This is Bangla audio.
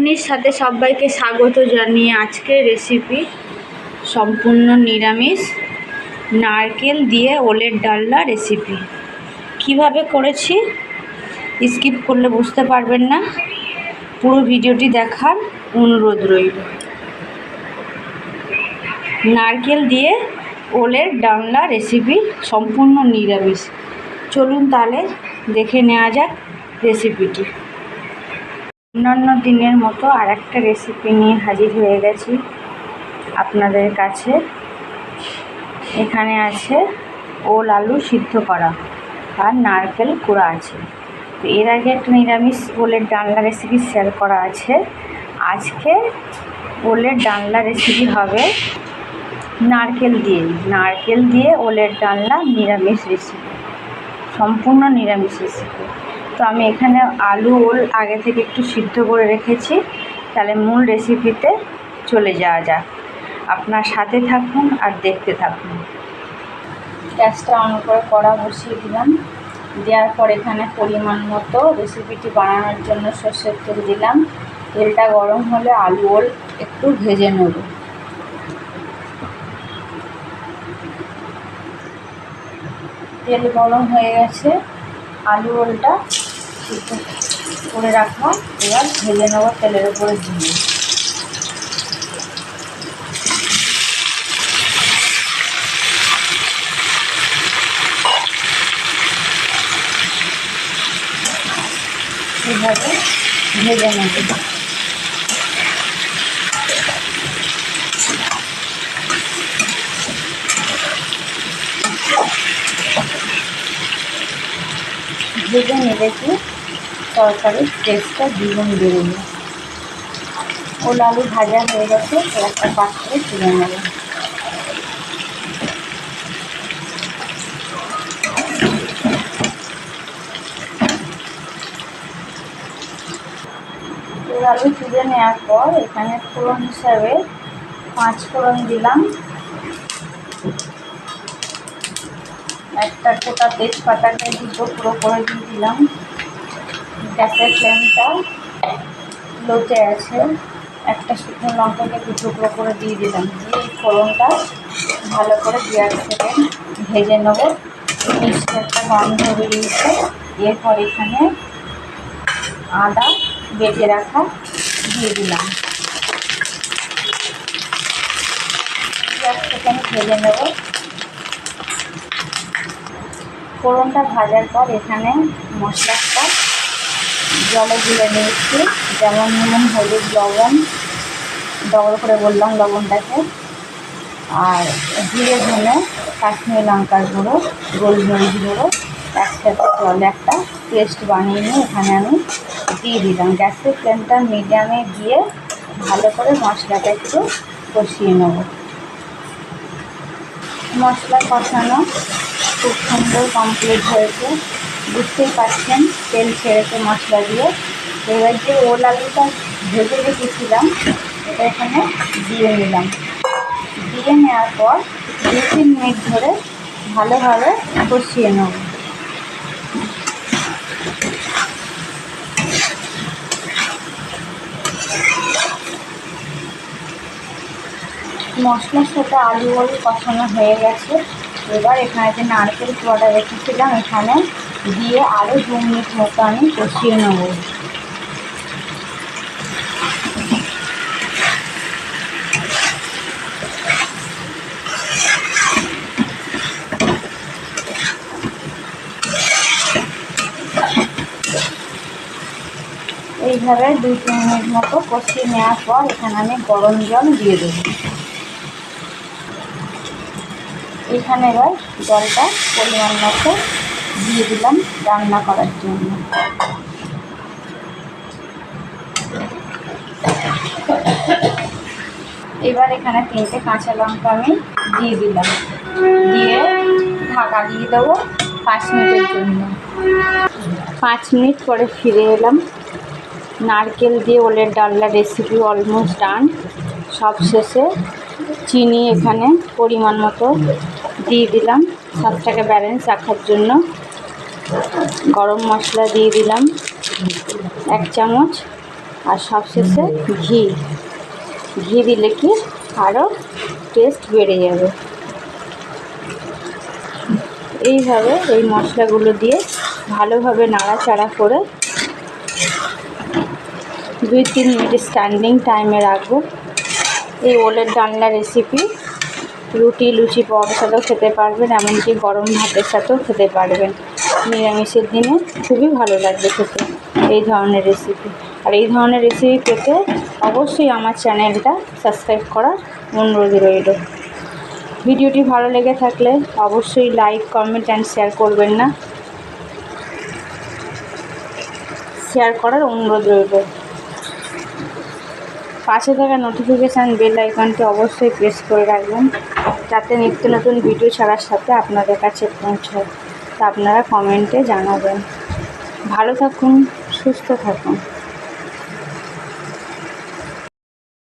উনির সাথে সবাইকে স্বাগত জানিয়ে আজকের রেসিপি সম্পূর্ণ নিরামিষ নারকেল দিয়ে ওলের ডালনা রেসিপি কীভাবে করেছি? স্কিপ করলে বুঝতে পারবেন না। পুরো ভিডিওটি দেখার অনুরোধ রইল। নারকেল দিয়ে ওলের ডালনা রেসিপি সম্পূর্ণ নিরামিষ। চলুন তাহলে দেখে নেওয়া যাক রেসিপিটি অন্যান্য দিনের মতো আর একটা রেসিপি নিয়ে হাজির হয়ে গেছি আপনাদের কাছে। এখানে আছে ওল আলু সিদ্ধ করা আর নারকেল কুড়া আছে। তো এর আগে একটা নিরামিষ ওলের ডালনা রেসিপি শেয়ার করা আছে। আজকে ওলের ডালনা রেসিপি হবে নারকেল দিয়ে। নারকেল দিয়ে ওলের ডালনা নিরামিষ রেসিপি সম্পূর্ণ নিরামিষ রেসিপি তো আমি এখানে আলু, ওল আগে থেকে একটু সিদ্ধ করে রেখেছি। তাহলে মূল রেসিপিতে চলে যাওয়া যাক। আপনার সাথে থাকুন আর দেখতে থাকুন। গ্যাসটা অন করে কড়া বসিয়ে দিলাম। দেওয়ার পর এখানে পরিমাণ মতো রেসিপিটি বানানোর জন্য সর্ষের তেল দিলাম। তেলটা গরম হলে আলু, ওল একটু ভেজে নেব। তেল গরম হয়ে গেছে। আলু, ওলটা করে রাখা এবার ভেজে নেব তেলের উপরে দিয়ে ভেজে নেব। ভেজে নিলে কি তরকারির টেস্টটা দ্বিগুণ যায় ওল আলু ভাজা হয়ে গেছে একটা পাত্রে তুলে নেব। আলু তুলে নেওয়ার পর এখানে ফোড়ন হিসাবে পাঁচ ফোড়ন দিলাম। একটা গোটা তেজপাতাকে দুটো পুরো করে দিয়ে দিলাম। গ্যাসের ফ্লেমটা লোতে আছে। একটা শুকনো লঙ্কাকে দু টুকরো করে দিয়ে দিলাম। দিয়ে এই ফোড়নটা ভালো করে দেওয়ার সেকেন্ড ভেজে নেব। মিষ্টি একটা গন্ধ বেরিয়েছে। এরপর এখানে আদা বেটে রাখা দিয়ে দিলাম। সেকেন্ড ভেজে নেব। ফোড়নটা ভাজার পর এখানে মশলাটা জলে গুলে নিয়েছি। যেমন নুন, হলুদ, লবণ। ডবল করে বললাম লবণটাকে। আর জিরে ধনে, কাশ্মীর লঙ্কার গুঁড়ো, গোলমরিচ গুঁড়ো একসাথে জলে একটা পেস্ট বানিয়ে নিয়ে এখানে আমি দিয়ে দিলাম। গ্যাসের ফ্লেমটা মিডিয়ামে দিয়ে ভালো করে মশলাটা একটু কষিয়ে নেব। মশলা কষানো খুব সুন্দর কমপ্লিট হয়েছে। বুঝতেই পারছেন, তেল ছেড়েছে মশলা দিয়ে। এবার যে ওল আলুটা ভেজে রেখেছিলাম, এটা এখানে দিয়ে নিলাম। দিয়ে নেওয়ার পর দু তিন মিনিট ধরে ভালোভাবে কষিয়ে নেব। মশলার সাথে আলু কষানো হয়ে গেছে। এবার এখানে যে নারকেল পোড়াটা রেখেছিলাম, এখানে দিয়ে আরও দু মিনিট মতো আমি কষিয়ে নেব। এইভাবে দুই তিন মিনিট মতো কষিয়ে নেওয়ার পর এখানে আমি গরম জল দিয়ে দেবো। এখানে এবার জলটা পরিমাণ মতো দিয়ে দিলাম রান্না করার জন্য। এবার এখানে তিনটে কাঁচা লঙ্কা আমি দিয়ে দিলাম। দিয়ে ঢাকা দিয়ে দেবো পাঁচ মিনিটের জন্য। পাঁচ মিনিট পরে ফিরে এলাম। নারকেল দিয়ে ওলের ডালনা রেসিপি অলমোস্ট ডান সব শেষে চিনি এখানে পরিমাণ মতো দিয়ে দিলাম। স্বাদটাকে ব্যালেন্স রাখার জন্য। গরম মশলা দিয়ে দিলাম এক চামচ আর সবশেষে ঘি। ঘি দিলে কি আরও টেস্ট বেড়ে যাবে। এইভাবে এই মশলাগুলো দিয়ে ভালোভাবে নাড়াচাড়া করে দুই তিন মিনিট স্ট্যান্ডিং টাইমে রাখব। এই ওলের ডালনা রেসিপি রুটি, লুচি পরোটার সাথেও খেতে পারবেন, এমনকি গরম ভাতের সাথেও খেতে পারবেন। নিরামিষের দিনে খুবই ভালো লাগবে খেতে, এই ধরনের রেসিপি আর এই ধরনের রেসিপি পেতে অবশ্যই আমার চ্যানেলটা সাবস্ক্রাইব করার অনুরোধ রইল। ভিডিওটি ভালো লেগে থাকলে অবশ্যই লাইক কমেন্ট অ্যান্ড শেয়ার করবেন না। শেয়ার করার অনুরোধ রইল। পাশে থাকা নোটিফিকেশান বেল আইকনটি অবশ্যই প্রেস করে রাখবেন, যাতে নিত্য নতুন ভিডিও ছাড়ার সাথে আপনাদের কাছে পৌঁছায়। তা আপনারা কমেন্টে জানাবেন। ভালো থাকুন সুস্থ থাকুন।